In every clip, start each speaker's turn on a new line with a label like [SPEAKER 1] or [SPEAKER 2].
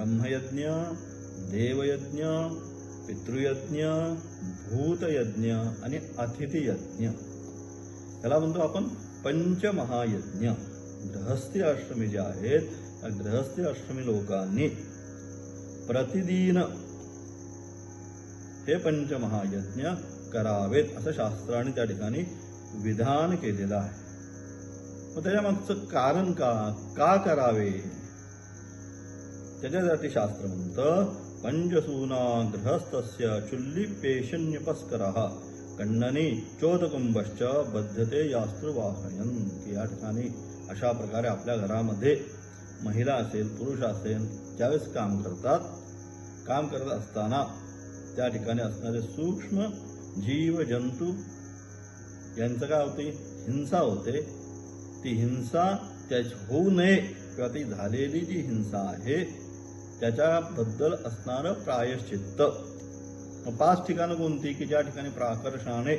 [SPEAKER 1] ब्रह्मयज्ञ देवयज्ञ पितृयज्ञ भूतयज्ञ आणि अतिथीयज्ञ. याला म्हणतो आपण पंचमहायज्ञ. गृहस्थी आश्रमी जे आहेत त्या गृहस्थी आश्रमी लोकांनी प्रतिदिन हे पंचमहायज्ञ करावेत असं शास्त्राने त्या ठिकाणी विधान केलेलं आहे. मग त्याच्या मागचं कारण का का करावे? त्याच्यासाठी शास्त्र म्हणतं पंचसूना गृहस्थस्य चुल्ली पेशन्यपस्कर कण्णनी चोदकुंभश्च बद्धते यास्त्रवाहयन की या ठिकाणी अशा प्रकारे आपल्या घरामध्ये महिला असेल पुरुष असेल ज्यावेळेस काम करतात काम करत असताना त्या ठिकाणी असणारे सूक्ष्म जीव जंतू यांचं काय होते? हिंसा होते. ती हिंसा त्याच होऊ नये किंवा ती झालेली जी हिंसा आहे त्याच्याबद्दल असणारं प्रायश्चित्त. मग पाच ठिकाणं कोणती? की ज्या ठिकाणी प्राकर्षाने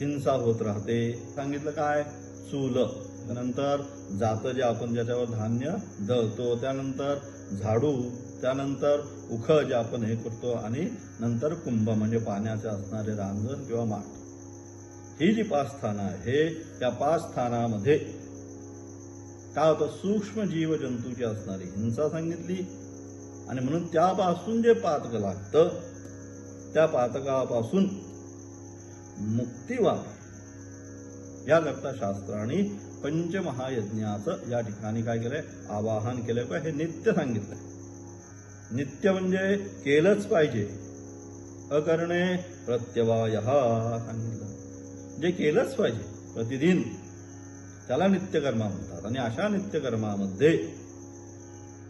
[SPEAKER 1] हिंसा होत राहते. सांगितलं काय? चूल. त्यानंतर जातं जे आपण ज्याच्यावर धान्य दळतो त्यानंतर झाडू त्यानंतर उख जे आपण हे करतो आणि नंतर कुंभ म्हणजे पाण्याचे असणारे रांजण किंवा माठ. ही जी पाच स्थानं आहे त्या पाच स्थानामध्ये काय होतं? सूक्ष्म जीवजंतूची असणारी हिंसा सांगितली. आणि म्हणून त्यापासून जे पातक लागतं त्या पातकापासून मुक्ती व्हावी याकरता शास्त्राने पंचमहायज्ञाचं या ठिकाणी काय केलंय? आवाहन केलंय. का हे नित्य सांगितलंय. नित्य म्हणजे केलंच पाहिजे. अकरणे प्रत्यवाय सांगितलं. जे केलंच पाहिजे प्रतिदिन. त्याला नित्यकर्मा म्हणतात. आणि अशा नित्यकर्मामध्ये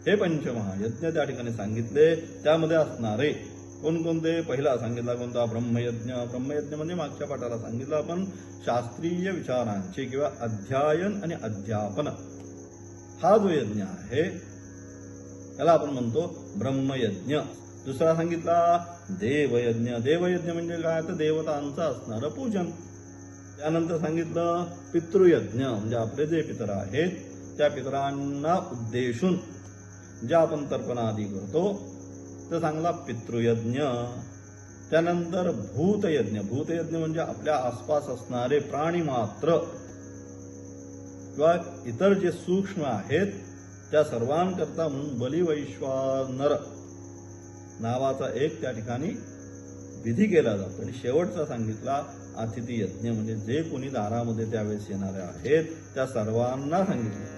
[SPEAKER 1] हे पंचमहायज्ञ त्या ठिकाणी सांगितले. त्यामध्ये असणारे कोणकोणते? पहिला सांगितला कोणता? ब्रह्मयज्ञ. ब्रह्मयज्ञ म्हणजे मागच्या पाठाला सांगितलं आपण. शास्त्रीय विचारांचे किंवा अध्ययन आणि अध्यापन. हा जो यज्ञ आहे त्याला आपण म्हणतो ब्रह्मयज्ञ. दुसरा सांगितला देवयज्ञ. देवयज्ञ म्हणजे काय? तर देवतांचं असणारं पूजन. त्यानंतर सांगितलं पितृयज्ञ म्हणजे आपले जे पितर आहेत त्या पितरांना उद्देशून ज्या आपण तर्पणा आदी करतो तर चांगला पितृयज्ञ. त्यानंतर भूतयज्ञ. भूतयज्ञ म्हणजे आपल्या आसपास असणारे प्राणी मात्र किंवा इतर जे सूक्ष्म आहेत त्या सर्वांकरता म्हणून बलिवैश्वानर नावाचा एक त्या ठिकाणी विधी केला जातो. आणि शेवटचा सांगितला अतिथी यज्ञ म्हणजे जे कोणी दारामध्ये त्यावेळेस येणारे आहेत त्या सर्वांना सांगितलं.